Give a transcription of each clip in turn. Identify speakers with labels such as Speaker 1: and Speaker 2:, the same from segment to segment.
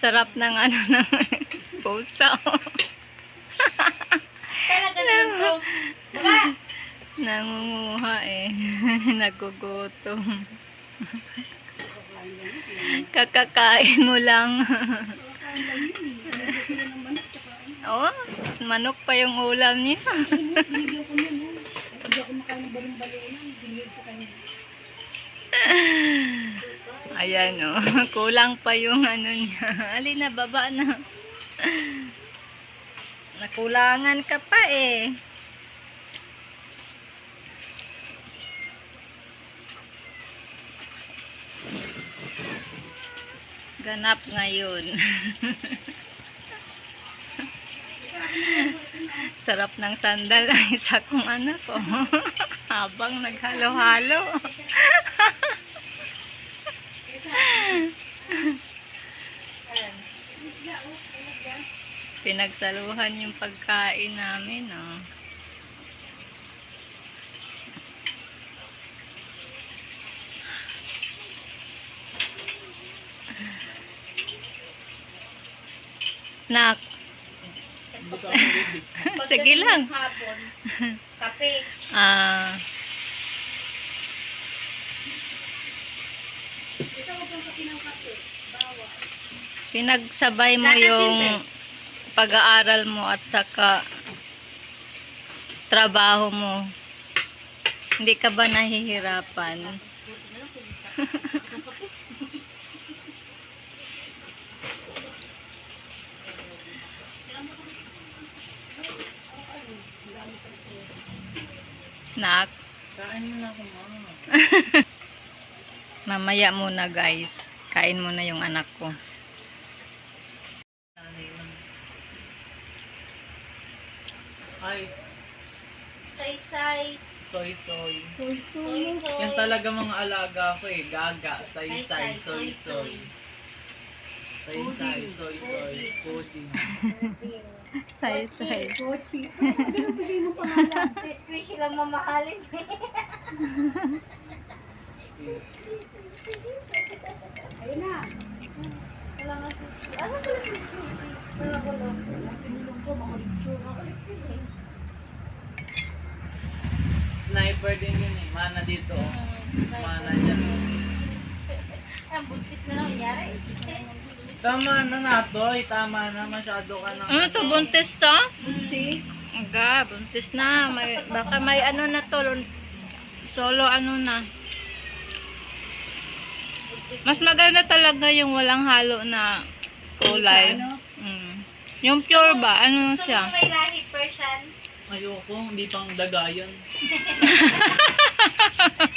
Speaker 1: Sarap ng ano ng pusa.
Speaker 2: Talaga po. Baba!
Speaker 1: Nangunguha eh. Nagugutom. Kakakain mo lang. Oo, manok pa yung ulam niya. Ayan o, kulang pa yung ano niya. Alin na, baba na. Nakulangan ka pa eh. Ganap ngayon. Sarap ng sandal ang isa kong anak ko. Habang naghalo-halo. Pinagsaluhan yung pagkain namin, oh. Nak, Sige lang.
Speaker 2: Kape.
Speaker 1: ah, pinagsabay mo yung. Pag-aaral mo at saka trabaho mo. Hindi ka ba nahihirapan? Nak,
Speaker 3: Kain mo na
Speaker 1: mamaya muna guys. Kain muna yung anak ko.
Speaker 3: Ice.
Speaker 2: Say-say.
Speaker 3: Soy, soy.
Speaker 2: Soy-soy.
Speaker 3: Yan talaga mga alaga ko eh. Gaga, say, say, soy, soy. Say, say, soy, soy. Pudding.
Speaker 1: Say, say.
Speaker 2: Kochi. Ano bigay mo pangalan? Si Squishy lang mamahalin. Ayun na. Wala nga si Squishy. Ano pala si Squishy? Wala ko lang. Pinulong ko, mga litsura.
Speaker 3: Sniper din yun eh. Mana dito. oh. Mana dyan.
Speaker 2: Ang buntis na lang nangyari.
Speaker 3: Tama na na, Toy. Tama na. Masyado ka na.
Speaker 1: Ano to, buntis to?
Speaker 2: Buntis?
Speaker 1: Aga, buntis na. May, baka may ano na to. Solo ano na. Mas maganda talaga yung walang halo na kulay.
Speaker 2: Ano?
Speaker 1: Yung pure ba? Ano
Speaker 2: Gusto
Speaker 1: siya?
Speaker 2: mo may lahi Persian?
Speaker 3: Ayoko, hindi pang daga yun.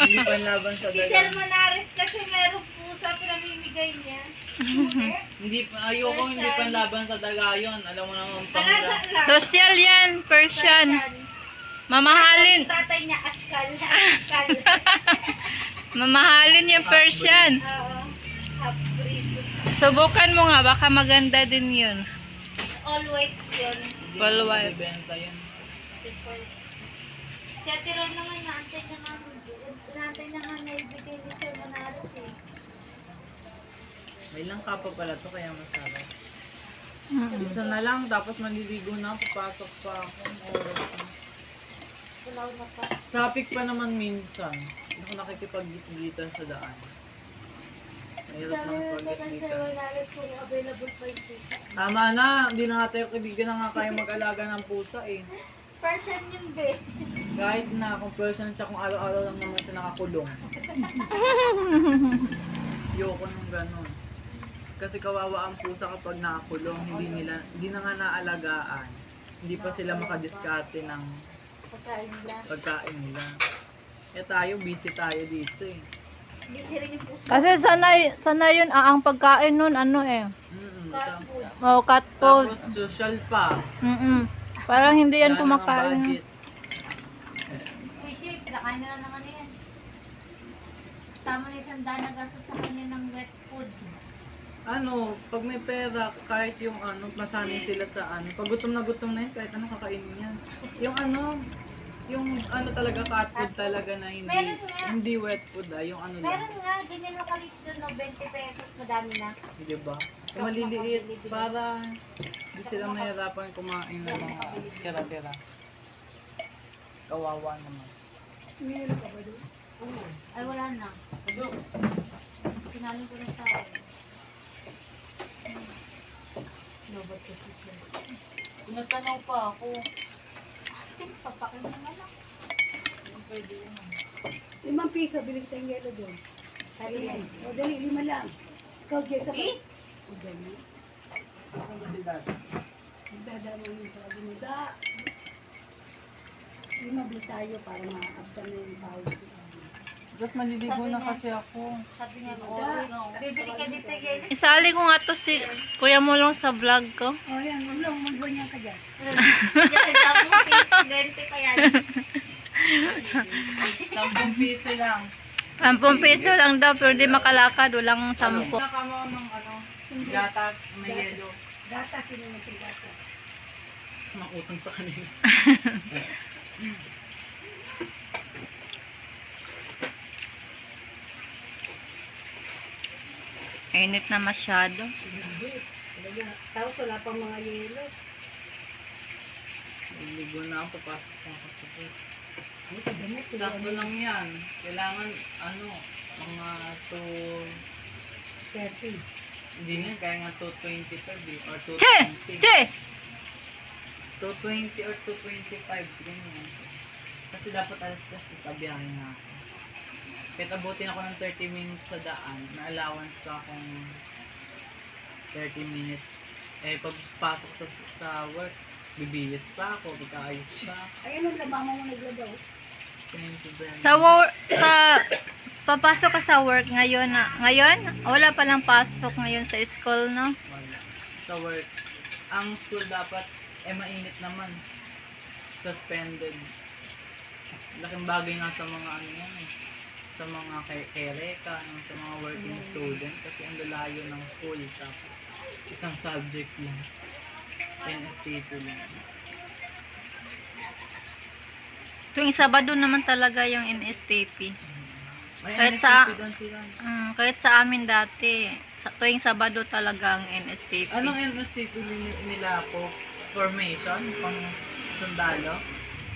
Speaker 3: hindi pang laban sa
Speaker 2: Si
Speaker 3: daga.
Speaker 2: Sir Manares kasi merong pusa pinamimigay niya.
Speaker 3: Hindi pa, ayoko, hindi pang laban sa daga yun. Alam mo naman pang
Speaker 2: lang.
Speaker 1: Social yan, Persian. Mamahalin.
Speaker 2: Tatay niya askal. Askal.
Speaker 1: Mamahalin yung Persian.
Speaker 2: Oo. Half breed.
Speaker 1: Subukan mo nga, baka maganda din yun.
Speaker 2: All white yun.
Speaker 3: Mo
Speaker 1: white.
Speaker 3: mabibenta yun.
Speaker 2: Si Ate Ron naman, naantay niya nga. Naantay niya nga na ibigay ni Sir Manares eh.
Speaker 3: May lang kapa pala to, kaya masarap.
Speaker 1: Mm.
Speaker 3: Isa na lang, tapos maliligo na, papasok pa ako. Oras na.
Speaker 2: Na pa.
Speaker 3: Traffic pa naman minsan. Hindi ako nakikipag-gitan sa daan. Mahirap
Speaker 2: Sabi
Speaker 3: lang
Speaker 2: na kay Sir
Speaker 3: pag-gitan.
Speaker 2: Manares kung available pa yung pusa.
Speaker 3: Tama na, hindi na nga tayo kaibigan na nga kaya mag-alaga ng pusa eh.
Speaker 2: Persian yun be.
Speaker 3: Kahit na kung person siya kung araw-araw lang naman siya nakakulong. Ayoko nung ganun. Kasi kawawa ang pusa kapag nakakulong, hindi nila, hindi na nga naalagaan. Hindi pa sila makadiskarte ng
Speaker 2: Pagkain nila.
Speaker 3: pagkain nila. Eh tayo, busy tayo dito eh.
Speaker 1: Kasi sanay, sanay yun, ah, ang pagkain nun, ano eh.
Speaker 3: Mm-mm.
Speaker 2: Cat food.
Speaker 1: Oh, cat food.
Speaker 3: Tapos social pa.
Speaker 1: Mm Parang hindi yan kumakain.
Speaker 3: budget.
Speaker 2: Squishy, pinakain na lang ng ano yan. Tama na isang daan na gastos sa kanya ng wet food.
Speaker 3: Ano, pag may pera, kahit yung ano, masanay sila sa ano. Pag gutom na gutom na yun, kahit ano kakainin yan. Yung ano, yung ano talaga cat food talaga na hindi
Speaker 2: Meron nga.
Speaker 3: hindi wet food ah, yung ano lang.
Speaker 2: Meron nga, ganyan lokalit doon, no, 20 pesos, madami na.
Speaker 3: Di ba? Yung maliliit para hindi sila mahirapan kumain ng mga tira-tira. Kawawa naman.
Speaker 2: Meron ka ba doon? Ay, wala na. Pinaling ko na sa Lobot kasi siya.
Speaker 3: Nagtanaw pa ako.
Speaker 2: Mo na lang.
Speaker 3: Pwede yun.
Speaker 2: Limang piso, bili kita yung yelo doon. Yan. O, dali, lima lang. Ikaw, Jess, ako. O, dali. Magdadama yung sabi mo, da. Lima bili tayo para ma-absan na yung tawag.
Speaker 3: Tapos maliligo na kasi ako.
Speaker 2: Sabi niya, bibili ka dito yelo.
Speaker 1: Isali ko nga to si Kuya Mulong sa vlog ko.
Speaker 2: O, yan, ulong, magbanyan ka dyan.
Speaker 3: Sampung piso lang.
Speaker 1: 10 piso lang daw pero di makalakad. Walang 10.
Speaker 3: Nakama ng ano, gatas, may yelo.
Speaker 2: Gata, sino yung gata?
Speaker 3: Makutang sa kanila.
Speaker 1: Init na masyado.
Speaker 2: Tapos wala pang mga yelo.
Speaker 3: Maliligo na ako, papasok na ako sa bed. Sakto lang yan. Kailangan, ano, mga to,
Speaker 2: 30.
Speaker 3: hindi nga, kaya nga 225 eh, or
Speaker 1: Che!
Speaker 3: 220.
Speaker 1: Che!
Speaker 3: 220 or 225, ganyan. Kasi dapat alas 10 sa biyahe na ako. Kahit abutin ako ng 30 minutes sa daan, na allowance ka akong 30 minutes. Eh, pagpasok sa, sa work, bibihis pa ako, pagkaayos pa.
Speaker 2: Ay, anong labama mo naglagaw?
Speaker 3: Thank you very
Speaker 1: Sa
Speaker 3: much.
Speaker 1: work, sa papasok ka sa work ngayon na ngayon wala pa lang pasok ngayon sa school no
Speaker 3: Wala. Sa work, ang school dapat, eh mainit naman. Suspended. Laking bagay nga sa mga ano yan eh. Sa mga kay kereka, no? sa mga working student. Kasi ang lalayo ng school. Tapos, isang subject lang. NST2 lang.
Speaker 1: tuwing Sabado naman talaga yung NSTP
Speaker 3: May
Speaker 1: Kahit
Speaker 3: NST2
Speaker 1: sa- mm, kahit sa amin dati sa tuwing Sabado talaga ang NSTP
Speaker 3: Anong NST2 ni- nila ako? Formation? Pang sundalo?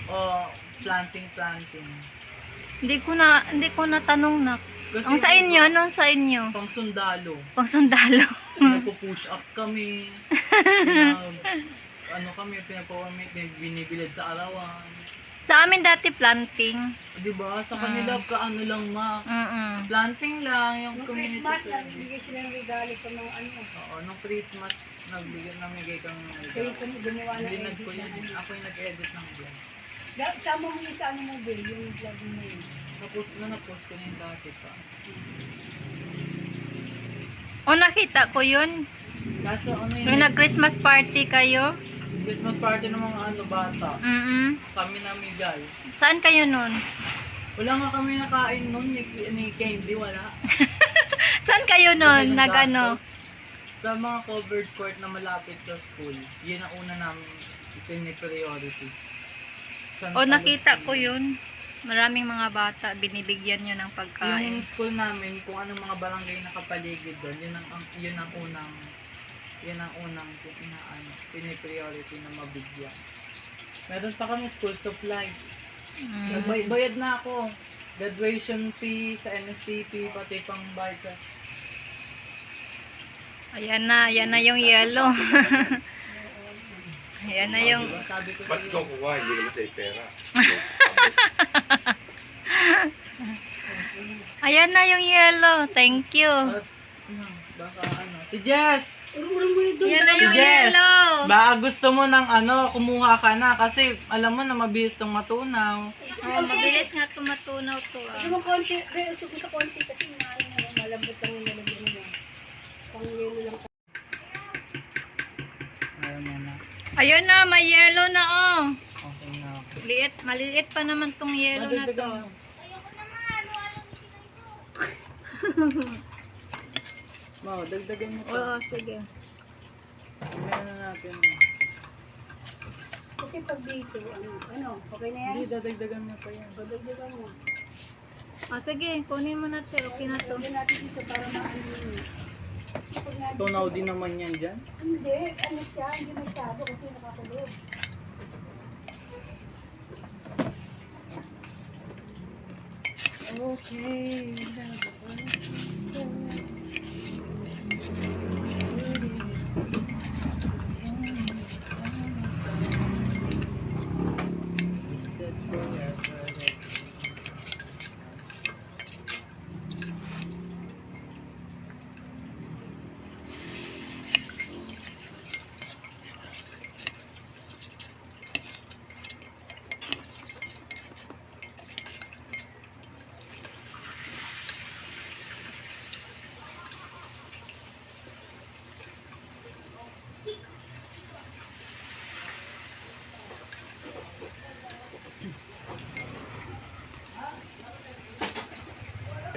Speaker 3: O planting-planting?
Speaker 1: Hindi ko na hindi ko na tanong na
Speaker 3: Kasi
Speaker 1: ang sa inyo anong sa inyo
Speaker 3: Pang sundalo.
Speaker 1: pang sundalo
Speaker 3: Nagpo-push up kami. Pinag, ano kami, pinapawamit, binibilad sa arawan.
Speaker 1: sa amin dati planting
Speaker 3: Di ba? Sa kanila, kaano lang ma.
Speaker 1: mm
Speaker 3: Planting lang, yung
Speaker 2: Nung
Speaker 3: community
Speaker 2: Christmas,
Speaker 3: service.
Speaker 2: nagbigay sila ng regalo sa mga ano.
Speaker 3: Oo, nung Christmas, nagbigay, namigay kami ng
Speaker 2: Kaya
Speaker 3: regalo.
Speaker 2: kami gumawa na
Speaker 3: yun.
Speaker 2: ano.
Speaker 3: Ako yung nag-edit ng vlog.
Speaker 2: Sama mo yung sa ano mo, Bill, yung vlog mo yun.
Speaker 3: Tapos na na-post ko na yung dati pa.
Speaker 1: o nakita ko yun
Speaker 3: Kaso ano yun,
Speaker 1: nag Christmas party kayo
Speaker 3: Christmas party ng mga ano bata.
Speaker 1: mm
Speaker 3: Kami namin guys.
Speaker 1: saan kayo nun
Speaker 3: Wala nga kami nakain nun, ni, ni Candy, wala.
Speaker 1: saan kayo nun
Speaker 3: Kami
Speaker 1: nag
Speaker 3: nag-gastos.
Speaker 1: ano
Speaker 3: Sa mga covered court na malapit sa school, yun ang una namin pini-priority. San
Speaker 1: O nakita
Speaker 3: Carlos
Speaker 1: ko yun. Maraming mga bata, binibigyan nyo ng pagkain.
Speaker 3: Yung school namin, kung anong mga barangay nakapaligid doon, yun ang, ang yun ang unang yun ang unang ina, ano, pini-priority na mabigyan. Meron pa kami school supplies.
Speaker 1: Mm.
Speaker 3: Nagbayad na ako. Graduation fee sa NSTP, pati pang bayad sa...
Speaker 1: Ayan na, ayan na yung yellow. ayan na yung...
Speaker 3: Sabi ko sa
Speaker 4: Ba't ko kuha? Hindi naman sa'yo pera.
Speaker 1: Ayan na yung yellow. Thank you.
Speaker 3: Ano, baka ano. Si Jess!
Speaker 1: Ayan na yung yellow.
Speaker 3: Baka gusto mo ng ano, kumuha ka na kasi alam mo na mabilis tong matunaw.
Speaker 1: Oh, mabilis nga tumatunaw to ah.
Speaker 2: mo konti, sa konti kasi na, malambot lang yung lalagyan mo. Pang yelo lang.
Speaker 3: Ayaw mo na.
Speaker 1: Ayun na, may yellow na oh.
Speaker 3: Okay na.
Speaker 1: Liit, maliliit pa naman tong yellow na to.
Speaker 3: Madagdagan mo. Mau, dagdagan mo pa.
Speaker 1: Oo, sige.
Speaker 3: Meron na natin.
Speaker 2: Kasi pag dito, ano, ano, okay na yan?
Speaker 3: Hindi, dadagdagan mo pa yan.
Speaker 2: Padagdagan mo.
Speaker 1: Ah, sige, kunin mo na to. Okay na to.
Speaker 2: Lagyan natin dito para maano yun.
Speaker 3: Tunaw din naman yan dyan.
Speaker 2: Hindi, ano siya, hindi masyado kasi nakakulog.
Speaker 3: Okay. First kid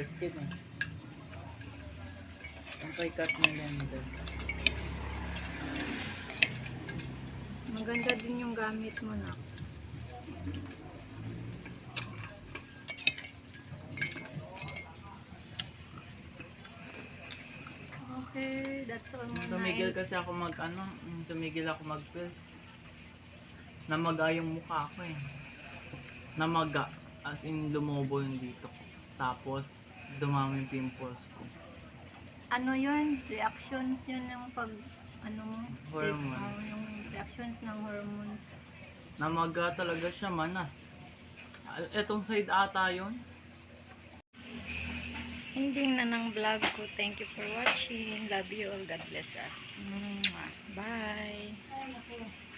Speaker 3: eh. Ang kay cut na lang doon.
Speaker 1: Maganda din yung gamit mo na. Okay, that's all muna.
Speaker 3: Tumigil kasi ako mag ano, tumigil ako mag pills. Namaga yung mukha ko eh. Namaga, as in lumobo yung dito ko. Tapos, dumami yung pimples ko.
Speaker 1: Ano yun? Reactions yun ng pag, ano mo?
Speaker 3: Hormone.
Speaker 1: Oh, yung reactions ng hormones.
Speaker 3: Namaga talaga siya, manas. Etong side ata yun.
Speaker 1: Ending na ng vlog ko. Thank you for watching. Love you all. God bless us. Mwah. Bye.
Speaker 2: Naku.